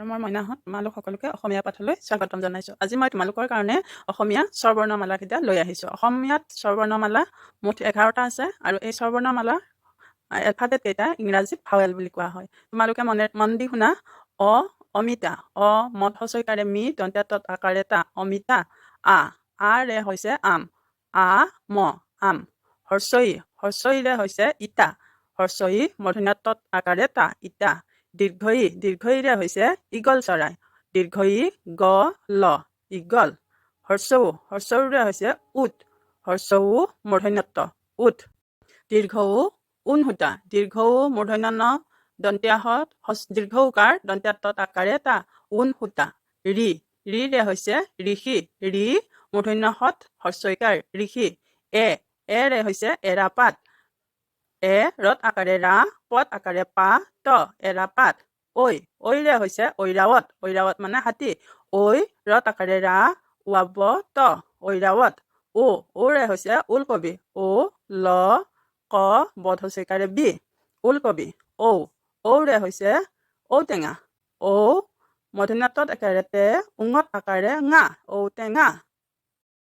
মই মইনাহঁত তোমালোক সকলোকে অসমীয়া পাঠলৈ স্বাগতম জনাইছোঁ। আজি মই তোমালোকৰ কাৰণে অসমীয়া স্বৰবৰ্ণমালাকেইটা লৈ আহিছোঁ। অসমীয়াত স্বৰবৰ্ণমালা মুঠ এঘাৰটা আছে আৰু এই স্বৰবৰ্ণমালা এলফাবেট কেইটা ইংৰাজীত ভাৱেল বুলি কোৱা হয়। তোমালোকে মনে মন দি শুনা অ অমিতা অ মত হচৈকাৰে মি দন্ত্যাত আকাৰে তা অমিতা আ আ ৰে হৈছে আম আ ম আম হৰ্ষই হৰ্ষইৰে হৈছে ইটা হৰ্ষই মধুনাতত আকাৰে তা ইটা। দীৰ্ঘই দীৰ্ঘইৰে হৈছে ঈগল চৰাই। দীৰ্ঘই গ ল ঈগল। হৰ্ষৌ হৰ্ষৌৰে হৈছে উট। হৰ্ষৌ মূৰ্ধন্যত্ব। উট। দীৰ্ঘৌ ঊনসূতা। দীৰ্ঘৌ মূৰ্ধন্য ন দন্ত্যাহত দীৰ্ঘ উকাৰ দন্ত্যাত্তত আকাৰে তা। ঊনসূতা। ৰি ৰিৰে হৈছে ঋষি। ৰি মূৰ্ধন্যহত হস্যইকাৰ ঋষি। এ। এৰে হৈছে এৰাপাত। এ ৰত আকাৰে ৰা পদ আকাৰে পা, ত এৰাপাত ঐ, ঐৰে হৈছে ঐৰাৱত। ঐৰাৱত মানে হাতী। ঐ ৰত আকাৰে ৰা, ৱাব, ত, ঐৰাৱত। ও ওৰে হৈছে ওলকবি। ও ল, ক, বধ হচৈকাৰে বি। ওলকবি। ঔ, ঔৰে হৈছে ঔটেঙা। ঔ মধুনাতত একেৰে তে উঙত আকাৰে ঙা। ঔটেঙা।